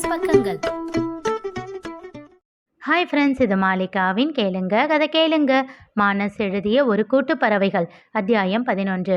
Business பக்கங்கள். Hi friends இது மாலிகாவின் கேளுங்க கதை கேளுங்க. மானஸ் எழுதிய ஒரு கூட்டு பறவைகள் அத்தியாயம் பதினொன்று.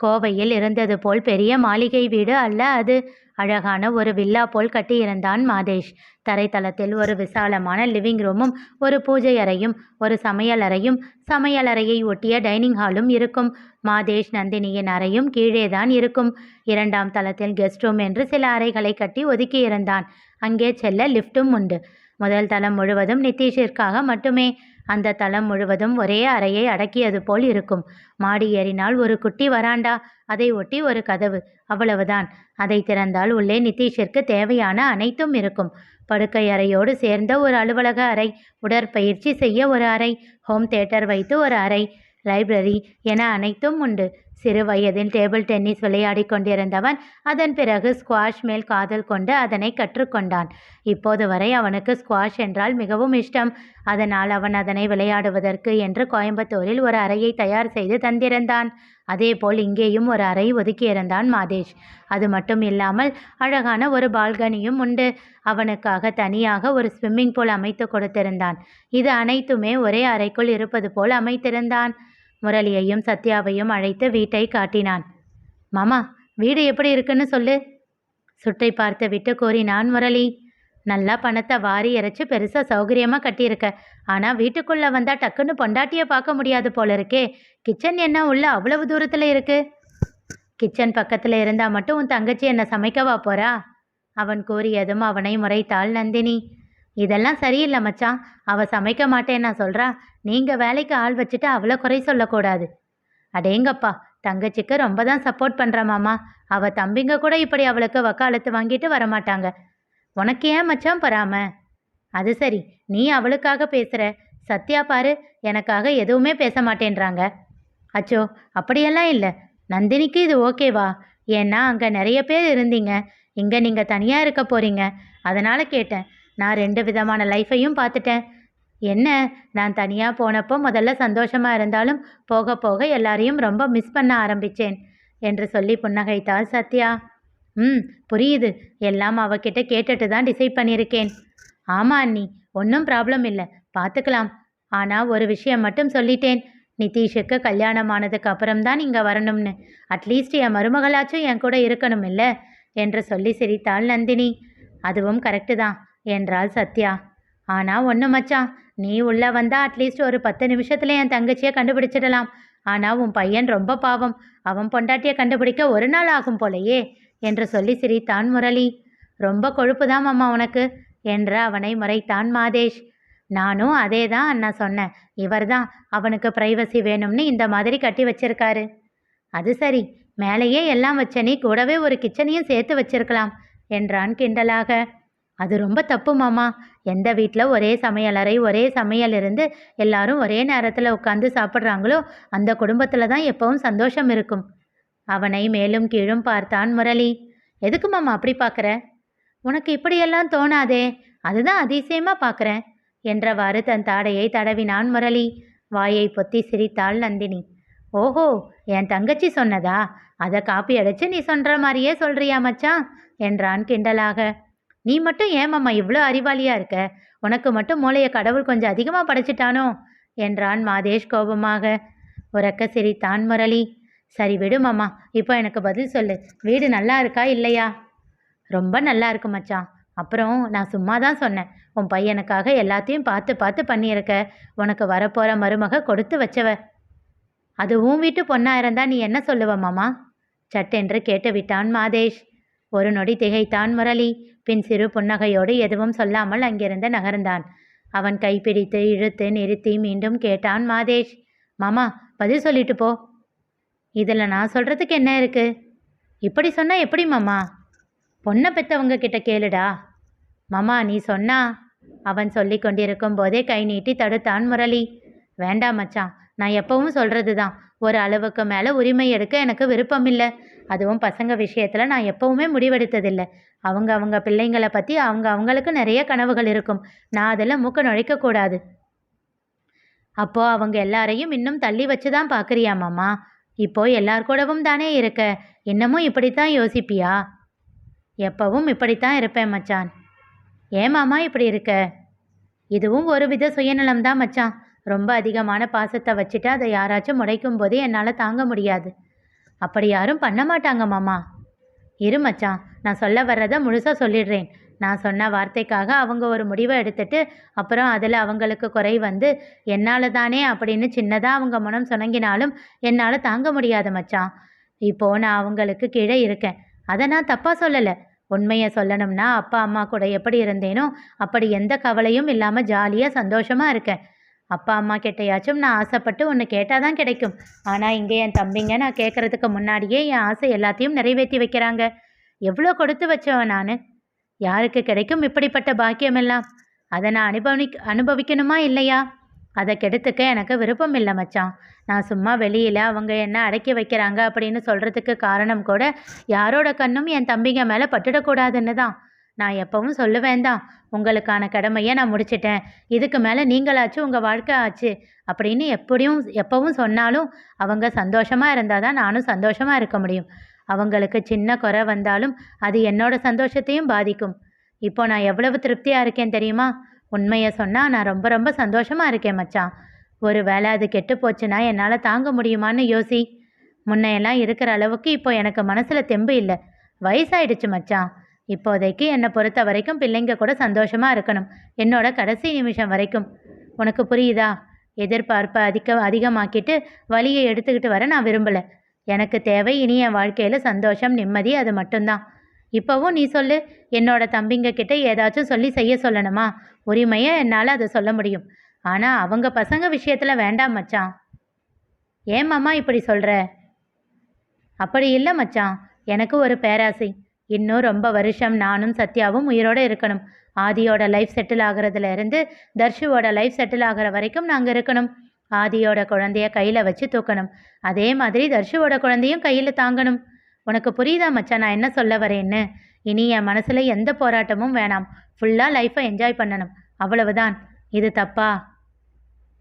கோவையில் இருந்தது போல் பெரிய மாளிகை வீடு அல்ல அது அழகான ஒரு வில்லா போல் கட்டியிருந்தான் மாதேஷ். தரைத்தளத்தில் ஒரு விசாலமான லிவிங் ரூமும் ஒரு பூஜை அறையும் ஒரு சமையலறையும் சமையலறையை ஒட்டிய டைனிங் ஹாலும் இருக்கும். மாதேஷ் நந்தினியின் அறையும் கீழே தான் இருக்கும். இரண்டாம் தளத்தில் கெஸ்ட் ரூம் என்று சில அறைகளை கட்டி ஒதுக்கியிருந்தான். அங்கே செல்ல லிஃப்ட்டும் உண்டு. முதல் தளம் முழுவதும் நிதிஷிற்காக மட்டுமே. அந்த தளம் முழுவதும் ஒரே அறையை அடக்கியது போல் இருக்கும். மாடி ஏறினால் ஒரு குட்டி வராண்டா? அதை ஒட்டி ஒரு கதவு. அவ்வளவுதான். அதை திறந்தால் உள்ளே நிதிஷிற்கு தேவையான அனைத்தும் இருக்கும். படுக்கை அறையோடு சேர்ந்த ஒரு அலுவலக அறை உடற்பயிற்சி செய்ய ஒரு அறை ஹோம் தேட்டர் வைத்து ஒரு அறை லைப்ரரி என அனைத்தும் உண்டு. சிறு வயதில் டேபிள் டென்னிஸ் விளையாடி கொண்டிருந்தவன் அதன் பிறகு ஸ்குவாஷ் மேல் காதல் கொண்டு அதனை கற்றுக்கொண்டான். இப்போது வரை அவனுக்கு ஸ்குவாஷ் என்றால் மிகவும் இஷ்டம். அதனால் அவன் அதனை விளையாடுவதற்கு என்று கோயம்புத்தூரில் ஒரு அறையை தயார் செய்து தந்திருந்தான். அதேபோல் இங்கேயும் ஒரு அறை ஒதுக்கியிருந்தான் மாதேஷ். அது மட்டும் இல்லாமல் அழகான ஒரு பால்கனியும் உண்டு. அவனுக்காக தனியாக ஒரு ஸ்விம்மிங் பூல் அமைத்து கொடுத்திருந்தான். இது அனைத்துமே ஒரே அறைக்குள் இருப்பது போல் அமைத்திருந்தான். முரளியையும் சத்யாவையும் அழைத்து வீட்டை காட்டினான். மாமா வீடு எப்படி இருக்குன்னு சொல்லு. சுட்டை பார்த்து விட்டு கூறினான் முரளி. நல்லா பணத்தை வாரி இறைச்சி பெருசாக சௌகரியமாக கட்டியிருக்க. ஆனால் வீட்டுக்குள்ளே வந்தால் டக்குன்னு பொண்டாட்டியை பார்க்க முடியாது போல இருக்கே கிச்சன் என்ன உள்ள அவ்வளவு தூரத்தில் இருக்கு? கிச்சன் பக்கத்தில் இருந்தால் மட்டும் உன் தங்கச்சி என்னை சமைக்கவா போறா? அவன் கூறியதும் அவனை முறைத்தாள் நந்தினி. இதெல்லாம் சரியில்லை மச்சான். அவ சமைக்க மாட்டேன்னா சொல்றா நீங்க வேலைக்கு ஆள் வச்சுட்டு அவளை குறை சொல்லக்கூடாது. அடேங்கப்பா தங்கச்சிக்கு ரொம்ப தான் சப்போர்ட் பண்ற மாமா. அவ தம்பிங்க கூட இப்படி அவளுக்கு வக்காலத்து வாங்கிட்டு வரமாட்டாங்க. உனக்கு ஏன் மச்சான் பராம அது சரி நீ அவளுக்காக பேசுற. சத்யா பாரு எனக்காக எதுவுமே பேச மாட்டேன்றாங்க. அச்சோ அப்படியெல்லாம் இல்லை. நந்தினிக்கு இது ஓகேவா? ஏன்னா அங்கே நிறைய பேர் இருந்தீங்க. இங்கே நீங்கள் தனியாக இருக்க போகிறீங்க அதனால் கேட்டேன். நான் ரெண்டு விதமான லைஃப்பையும் பார்த்துட்டேன். என்ன? நான் தனியாக போனப்போ முதல்ல சந்தோஷமாக இருந்தாலும் போக போக எல்லாரையும் ரொம்ப மிஸ் பண்ண ஆரம்பித்தேன் என்று சொல்லி புன்னகைத்தாள் சத்யா. ம் புரியுது. எல்லாம் அவகிட்ட கேட்டுட்டு தான் டிசைட் பண்ணியிருக்கேன். ஆமா அண்ணி ஒன்றும் ப்ராப்ளம் இல்லை. பார்த்துக்கலாம். ஆனால் ஒரு விஷயம் மட்டும் சொல்லிட்டேன். நிதிஷுக்கு கல்யாணம் ஆனதுக்கு அப்புறம்தான் இங்கே வரணும்னு. அட்லீஸ்ட் என் மருமகளாச்சும் என் கூட இருக்கணும் இல்லை? என்று சொல்லி சிரித்தாள் நந்தினி. அதுவும் கரெக்டு தான். என்றாள் சத்யா. ஆனால் ஒன்று மச்சான் நீ உள்ளே வந்தா அட்லீஸ்ட் ஒரு பத்து நிமிஷத்துல என் தங்கச்சியை கண்டுபிடிச்சிடலாம். ஆனால் உன் பையன் ரொம்ப பாவம். அவன் பொண்டாட்டியை கண்டுபிடிக்க ஒரு நாள் ஆகும் போலையே என்று சொல்லி சிரித்தான் முரளி. ரொம்ப கொழுப்புதான் அம்மா உனக்கு என்று அவனை முறைத்தான் மாதேஷ். நானும் அதே தான் அண்ணா சொன்னேன். இவர் தான் அவனுக்கு ப்ரைவசி வேணும்னு இந்த மாதிரி கட்டி வச்சிருக்காரு. அது சரி. மேலேயே எல்லாம் வச்ச நீ கூடவே ஒரு கிச்சனையும் சேர்த்து வச்சிருக்கலாம் என்றான் கிண்டலாக. அது ரொம்ப தப்பு மாமா. எந்த வீட்டில் ஒரே சமையலறை ஒரே சமையல் இருந்து எல்லாரும் ஒரே நேரத்தில் உட்காந்து சாப்பிட்றாங்களோ அந்த குடும்பத்தில் தான் எப்பவும் சந்தோஷம் இருக்கும். அவனை மேலும் கீழும் பார்த்தான் முரளி. எதுக்கு மாமா அப்படி பார்க்குற உனக்கு இப்படியெல்லாம் தோணாதே. அதுதான் அதிசயமாக பார்க்குறேன் என்றவாறு தன் தாடையை தடவினான் முரளி. வாயை பொத்தி சிரித்தாள் நந்தினி. ஓஹோ என் தங்கச்சி சொன்னதா? அதை காப்பி அடிச்சு நீ சொல்கிற மாதிரியே சொல்றியா மச்சான்? என்றான் கிண்டலாக. நீ மட்டும் ஏமாம்மா இவ்வளோ அறிவாளியாக இருக்க? உனக்கு மட்டும் மூளையை கடவுள் கொஞ்சம் அதிகமாக படைச்சிட்டானோ? என்றான் மாதேஷ் கோபமாக. உறக்க சிரித்தான் முரளி. சரி விடு மாமா இப்போ எனக்கு பதில் சொல்லு. வீடு நல்லா இருக்கா இல்லையா? ரொம்ப நல்லா இருக்கு மச்சான். அப்புறம் நான் சும்மா தான் சொன்னேன். உன் பையனுக்காக எல்லாத்தையும் பார்த்து பார்த்து பண்ணியிருக்க. உனக்கு வரப்போகிற மருமக கொடுத்து வச்சவ. அது உன் வீட்டு பொண்ணாக இருந்தா நீ என்ன சொல்லுவ மாமா? சட்டென்று கேட்டு விட்டான் மாதேஷ். ஒரு நொடி திகைத்தான் முரளி. பின் சிறு புன்னகையோடு எதுவும் சொல்லாமல் அங்கிருந்து நகர்ந்தான். அவன் கைப்பிடித்து இழுத்து நிறுத்தி மீண்டும் கேட்டான் மாதேஷ். மாமா பதில் சொல்லிட்டு போ. இதில் நான் சொல்கிறதுக்கு என்ன இருக்கு? இப்படி சொன்னால் எப்படி மாமா? பொண்ணை பெற்றவங்க கிட்ட கேளுடா. மாமா நீ சொன்னா? அவன் சொல்லி கொண்டிருக்கும் போதே கை நீட்டி தடுத்தான் முரளி. வேண்டாம் மச்சான் நான் எப்பவும் சொல்கிறது தான் ஒரு அளவுக்கு மேலே உரிமை எடுக்க எனக்கு விருப்பம் இல்லை. அதுவும் பசங்க விஷயத்தில் நான் எப்பவுமே முடிவெடுத்ததில்லை. அவங்க அவங்க பிள்ளைங்களை பற்றி அவங்க அவங்களுக்கு நிறைய கனவுகள் இருக்கும். நான் அதில் மூக்க நுழைக்கக்கூடாது அப்போ அவங்க எல்லாரையும் இன்னும் தள்ளி வச்சு தான் பார்க்குறியாமாம்மா இப்போ எல்லார் கூடவும் தானே இருக்க? இன்னமும் இப்படித்தான் யோசிப்பியா? எப்பவும் இப்படித்தான் இருப்பேன் மச்சான். ஏமாமா இப்படி இருக்க? இதுவும் ஒரு வித சுயநலம் தான் மச்சான். ரொம்ப அதிகமான பாசத்தை வச்சுட்டு அதை யாராச்சும் முடைக்கும் போது என்னால் தாங்க முடியாது. அப்படி யாரும் பண்ண மாட்டாங்க மாமா. இரு மச்சான். நான் சொல்ல வர்றதை முழுசாக சொல்லிடுறேன். நான் சொன்ன வார்த்தைக்காக அவங்க ஒரு முடிவை எடுத்துட்டு அப்புறம் அதில் அவங்களுக்கு குறை வந்து என்னால் தானே? அப்படின்னு சின்னதாக அவங்க மனம் சுணங்கினாலும் என்னால் தாங்க முடியாது மச்சான். இப்போது நான் அவங்களுக்கு கீழே இருக்கேன். அதை நான் தப்பாக சொல்லலை. உண்மையை சொல்லணும்னா அப்பா அம்மா கூட எப்படி இருந்தேனோ அப்படி எந்த கவலையும் இல்லாமல் ஜாலியாக சந்தோஷமாக இருக்கேன். அப்பா அம்மா கிட்டையாச்சும் நான் ஆசைப்பட்டு ஒன்று கேட்டால் தான் கிடைக்கும். ஆனால் இங்கே என் தம்பிங்க நான் கேட்குறதுக்கு முன்னாடியே என் ஆசை எல்லாத்தையும் நிறைவேற்றி வைக்கிறாங்க. எவ்வளோ கொடுத்து வச்சவன் நான்? யாருக்கு கிடைக்கும் இப்படிப்பட்ட பாக்கியமெல்லாம்? அதை நான் அனுபவி அனுபவிக்கணுமா இல்லையா? அதை கெடுத்துக்க எனக்கு விருப்பம் இல்லை மச்சான். நான் சும்மா வெளியில் அவங்க என்ன அடக்கி வைக்கிறாங்க அப்படின்னு சொல்கிறதுக்கு காரணம் கூட யாரோட கண்ணும் என் தம்பிங்க மேலே பட்டுடக்கூடாதுன்னு தான். நான் எப்பவும் சொல்லுவேன் தான் உங்களுக்கான கடமையை நான் முடிச்சிட்டேன். இதுக்கு மேலே நீங்களாச்சும் உங்கள் வாழ்க்கை ஆச்சு. அப்படின்னு எப்படியும் எப்பவும் சொன்னாலும் அவங்க சந்தோஷமாக இருந்தால் தான் நானும் சந்தோஷமாக இருக்க முடியும். அவங்களுக்கு சின்ன குறை வந்தாலும் அது என்னோட சந்தோஷத்தையும் பாதிக்கும். இப்போ நான் எவ்வளவு திருப்தியாக இருக்கேன் தெரியுமா? உண்மையை சொன்னால் நான் ரொம்ப ரொம்ப சந்தோஷமாக இருக்கேன் மச்சான். ஒரு வேளை அது கெட்டு போச்சுன்னா என்னால் தாங்க முடியுமான்னு யோசி. முன்னையெல்லாம் இருக்கிற அளவுக்கு இப்போ எனக்கு மனசில் தெம்பு இல்லை. வயசாயிடுச்சு மச்சான். இப்போதைக்கு என்னை பொறுத்த வரைக்கும் பிள்ளைங்க கூட சந்தோஷமாக இருக்கணும். என்னோட கடைசி நிமிஷம் வரைக்கும். உனக்கு புரியுதா? எதிர்பார்ப்பை அதிக அதிகமாக்கிட்டு வழியை எடுத்துக்கிட்டு வர நான் விரும்பலை. எனக்கு தேவை இனி என் வாழ்க்கையில் சந்தோஷம் நிம்மதி அது மட்டும்தான். இப்போவும் நீ சொல்லு என்னோட தம்பிங்க கிட்ட ஏதாச்சும் சொல்லி செய்ய சொல்லணுமா? உரிமையை என்னால் அதை சொல்ல முடியும். ஆனால் அவங்க பசங்க விஷயத்தில் வேண்டாம் மச்சான். ஏன் மாமா இப்படி சொல்கிற அப்படி இல்லை மச்சான். எனக்கு ஒரு பேராசை. இன்னும் ரொம்ப வருஷம் நானும் சத்யாவும் உயிரோடு இருக்கணும். ஆதியோட லைஃப் செட்டில் ஆகிறதுலேருந்து தர்ஷுவோட லைஃப் செட்டில் ஆகிற வரைக்கும் நாங்கள் இருக்கணும். ஆதியோட குழந்தைய கையில் வச்சு தூக்கணும். அதே மாதிரி தர்ஷுவோட குழந்தையும் கையில் தாங்கணும். உனக்கு புரியுதா மச்சான் நான் என்ன சொல்ல வரேன்னு? இனி என் மனசில் எந்த போராட்டமும் வேணாம். ஃபுல்லாக லைஃப்பை என்ஜாய் பண்ணணும். அவ்வளவுதான். இது தப்பா?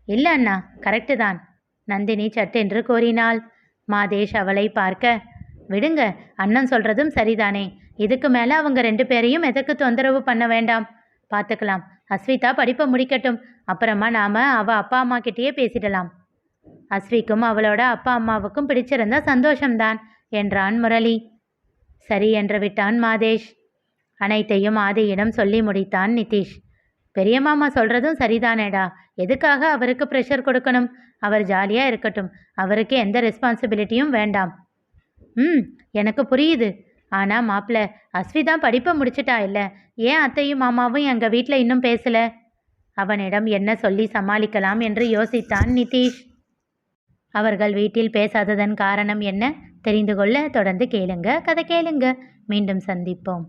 இல்லை அண்ணா கரெக்டு தான். நந்தினி சட்டென்று கூறினாள். மாதேஷ் அவளை பார்க்க விடுங்க அண்ணன் சொல்கிறதும் சரிதானே? இதுக்கு மேலே அவங்க ரெண்டு பேரையும் எதற்கு தொந்தரவு பண்ண வேண்டாம்? பார்த்துக்கலாம் அஸ்விதா படிப்பை முடிக்கட்டும். அப்புறமா நாம் அவள் அப்பா அம்மா கிட்டேயே பேசிடலாம். அஸ்விக்கும் அவளோட அப்பா அம்மாவுக்கும் பிடிச்சிருந்தா சந்தோஷம்தான் என்றான் முரளி. சரி என்று விட்டான் மாதேஷ். அனைத்தையும் ஆதியிடம் சொல்லி முடித்தான் நிதிஷ். பெரிய மாமா சொல்கிறதும் சரிதானேடா. எதுக்காக அவருக்கு ப்ரெஷர் கொடுக்கணும்? அவர் ஜாலியாக இருக்கட்டும். அவருக்கு எந்த ரெஸ்பான்சிபிலிட்டியும் வேண்டாம். ம் எனக்கு புரியுது. ஆனால் மாப்பிள்ள அஸ்விதா படிப்பை முடிச்சிட்டா இல்லை? ஏன் அத்தையும் மாமாவும் எங்கள் வீட்டில் இன்னும் பேசலை? அவனிடம் என்ன சொல்லி சமாளிக்கலாம் என்று யோசித்தான் நிதிஷ். அவர்கள் வீட்டில் பேசாததன் காரணம் என்ன? தெரிந்து கொள்ள தொடர்ந்து கேளுங்க. கதை கேளுங்க. மீண்டும் சந்திப்போம்.